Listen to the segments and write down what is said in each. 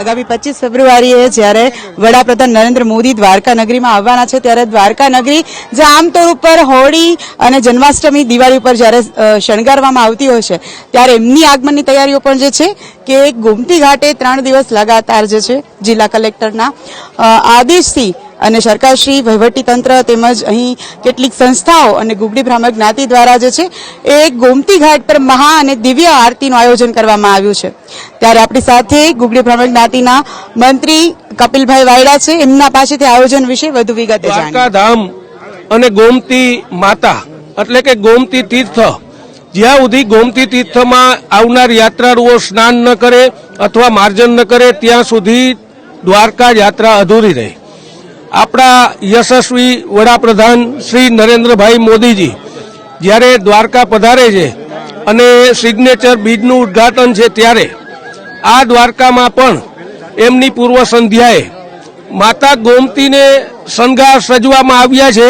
આગામી પચીસ ફેબ્રુઆરીએ જ્યારે વડાપ્રધાન નરેન્દ્ર મોદી દ્વારકા નગરીમાં આવવાના છે, ત્યારે દ્વારકા નગરી જે આમતોર ઉપર હોળી અને જન્માષ્ટમી દિવાળી ઉપર જ્યારે શણગારવામાં આવતી હોય છે, ત્યારે એમની આગમનની તૈયારીઓ પણ જે છે કે ગોમતી ઘાટે ત્રણ દિવસ લગાતાર જે છે, જિલ્લા કલેક્ટરના આદેશથી અને સરકારશ્રી વહીવટી તંત્ર તેમજ અહીં કેટલીક સંસ્થાઓ અને ગુગડી ભ્રામક જ્ઞાતિ દ્વારા જે છે, એ ગોમતી ઘાટ પર મહા અને દિવ્ય આરતીનું આયોજન કરવામાં આવ્યું છે. ત્યારે આપણી સાથે ગુગડી ભ્રામક જ્ઞાતિના મંત્રી કપિલભાઈ વાયડા છે. એમના પાસેથી આયોજન વિશે વધુ વિગત ધામ અને ગોમતી માતા, એટલે કે ગોમતી તીર્થ, જ્યાં સુધી ગોમતી તીર્થમાં આવનાર યાત્રાળુઓ સ્નાન ન કરે અથવા માર્જન ન કરે, ત્યાં સુધી દ્વારકા યાત્રા અધૂરી રહે. આપણા યશસ્વી વડાપ્રધાન શ્રી નરેન્દ્રભાઈ મોદીજી જ્યારે દ્વારકા પધારે છે અને સિગ્નેચર બીજનું ઉદ્ઘાટન છે ત્યારે, આ દ્વારકામાં પણ એમની પૂર્વ સંધ્યાએ માતા ગોમતીને શણગાર સજવામાં આવ્યા છે.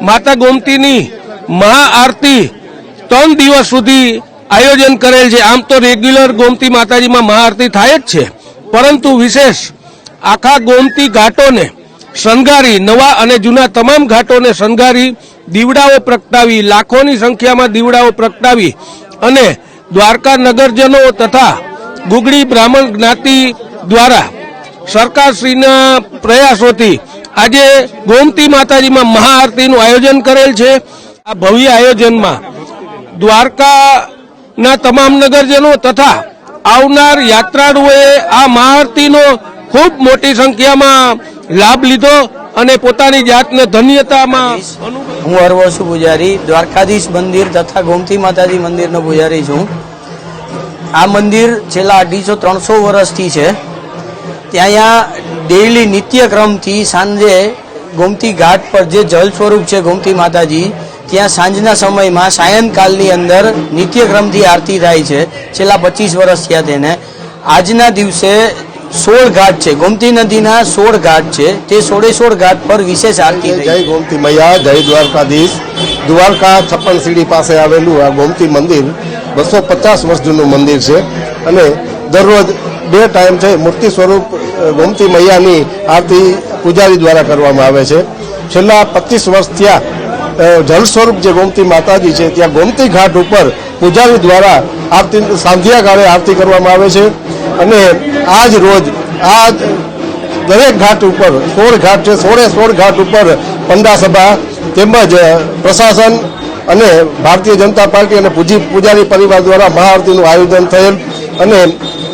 માતા ગોમતીની મહાઆરતી ત્રણ દિવસ સુધી આયોજન કરેલ છે. આમ તો રેગ્યુલર ગોમતી માતાજીમાં મહાઆરતી થાય જ છે. પરંતુ વિશેષ આખા ગોમતી ઘાટોને શણગારી, નવા અને જૂના તમામ ઘાટોને શણગારી, દીવડાઓ પ્રગટાવી, લાખોની સંખ્યામાં દીવડાઓ પ્રગટાવી અને દ્વારકા નગરજનો તથા ગુગડી બ્રાહ્મણ જ્ઞાતિ દ્વારા સરકારશ્રીના પ્રયાસોથી આજે ગોમતી માતાજીમાં મહાઆરતીનું આયોજન કરેલ છે. આ ભવ્ય આયોજનમાં દ્વારકાના તમામ નગરજનો તથા આવનાર યાત્રાળુઓએ આ મહાઆરતીનો ખૂબ મોટી સંખ્યામાં લાભ લીધો અને પોતાની જાતને ધન્યતામાં હું હરવશુ પૂજારી, દ્વારકાધીશ મંદિર તથા ગોમતી માતાજી મંદિરનો પૂજારી છું. આ મંદિર છેલ્લા અઢીસો ત્રણસો વર્ષથી છે. ત્યાં ડેઈલી નિત્યક્રમથી સાંજે ગોમતી ઘાટ પર જે જળ સ્વરૂપ છે ગોમતી માતાજી, ત્યાં સાંજના સમયમાં સાયંકાલની અંદર નિત્યક્રમથી આરતી થાય છે. છેલ્લા પચીસ વર્ષ થયા તેને. આજના દિવસે સોળ ઘાટ છે. ગોમતી નદીના સોળ ઘાટ છે. તે સોળે સોળ ઘાટ પર વિશેષ આરતી જય ગોમતી મૈયા, જય દ્વારકાધીશ. દ્વારકા છપ્પન સીડી પાસે આવેલું આ ગોમતી મંદિર બસો પચાસ વર્ષ જૂનું મંદિર છે અને દરરોજ બે ટાઈમ છે મૂર્તિ સ્વરૂપ ગોમતી મૈયાની આરતી પૂજારી દ્વારા કરવામાં આવે છે. છેલ્લા પચીસ વર્ષ ત્યાં જળ સ્વરૂપ જે ગોમતી માતાજી છે, ત્યાં ગોમતી ઘાટ ઉપર પૂજારી દ્વારા આરતી, સાંધિયા કાળે આરતી કરવામાં આવે છે. અને આજ રોજ આ દરેક ઘાટ ઉપર, સોળ ઘાટ છે, સોળે સોળ ઘાટ ઉપર પંડાસભા તેમજ પ્રશાસન અને ભારતીય જનતા પાર્ટી અને પૂજી, પૂજારી પરિવાર દ્વારા મહાઆરતીનું આયોજન થયેલ. અને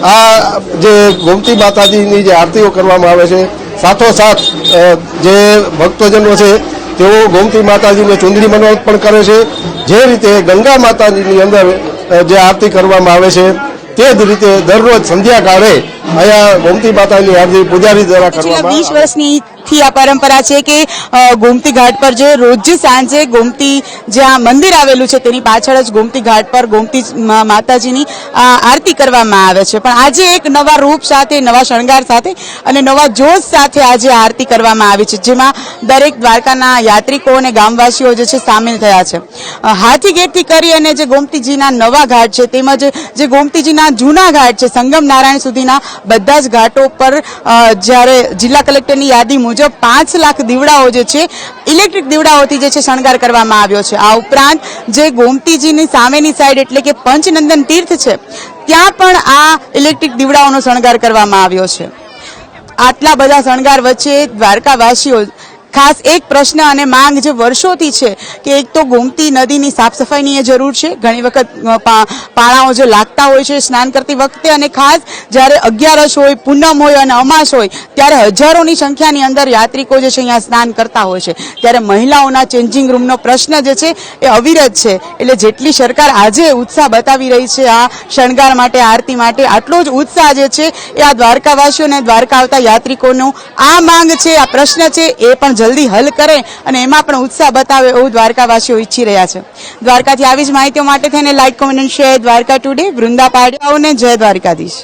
આ જે ગોમતી માતાજીની જે આરતીઓ કરવામાં આવે છે, સાથોસાથ જે ભક્તજનો છે, તેઓ ગોમતી માતાજીને ચુંદડી મનોરથ પણ કરે છે. જે રીતે ગંગા માતાજીની અંદર જે આરતી કરવામાં આવે છે તે જ રીતે દરરોજ સંધ્યા કાળે અહીંયા ગોમતી માતાની હાજરી પૂજારી દ્વારા કરવામાં વીસ વર્ષની થી આ પરંપરા છે કે ગોમતી ઘાટ પર જે રોજ સાંજે ગોમતી જ્યાં મંદિર આવેલું છે, તેની પાછળ જ ગોમતી ઘાટ પર ગોમતી માતાજીની આરતી કરવામાં આવે છે. પણ આજે એક નવા રૂપ સાથે, નવા શણગાર સાથે અને નવા જોશ સાથે આજે આરતી કરવામાં આવી છે, જેમાં દરેક દ્વારકાના યાત્રિકો અને ગામવાસીઓ જે છે સામેલ થયા છે. હાથી ગેટથી કરી અને જે ગોમતીજીના નવા ઘાટ છે, તેમજ જે ગોમતીજીના જૂના ઘાટ છે, સંગમ નારાયણ સુધીના બધા જ ઘાટો પર જ્યારે જિલ્લા કલેક્ટરની યાદી મુજબ પાંચ લાખ દીવડાઓ જે છે, ઇલેક્ટ્રિક દીવડાઓથી જે છે શણગાર કરવામાં આવ્યો છે. આ ઉપરાંત જે ગોમતીજીની સામેની સાઈડ એટલે કે પંચનંદન તીર્થ છે, ત્યાં પણ આ ઇલેક્ટ્રિક દીવડાઓનો શણગાર કરવામાં આવ્યો છે. આટલા બધા શણગાર વચ્ચે દ્વારકાવાસીઓ ખાસ એક પ્રશ્ન અને માંગ જે વર્ષોથી છે કે એક તો ગોમતી નદીની સાફ સફાઈની એ જરૂર છે. ઘણી વખત પાળાઓ જે લાગતા હોય છે સ્નાન કરતી વખતે અને ખાસ જ્યારે અગિયારસ હોય, પૂનમ હોય અને અમાસ હોય, ત્યારે હજારોની સંખ્યાની અંદર યાત્રિકો જે છે અહીંયા સ્નાન કરતા હોય છે. ત્યારે મહિલાઓના ચેન્જિંગ રૂમનો પ્રશ્ન જે છે એ અવિરત છે. એટલે જેટલી સરકાર આજે ઉત્સાહ બતાવી રહી છે આ શણગાર માટે, આરતી માટે, આટલો જ ઉત્સાહ જે છે એ આ દ્વારકાવાસીઓ અને દ્વારકા આવતા યાત્રિકોનો આ માંગ છે, આ પ્રશ્ન છે, એ પણ જલ્દી હલ કરે અને એમાં પણ ઉત્સાહ બતાવે એવું દ્વારકાવાસીઓ ઈચ્છી રહ્યા છે. દ્વારકાથી આવી જ માહિતીઓ માટે થઈને like comment share Dwarka today Vrinda પાડ્યાઓને જય દ્વારકાધીશ.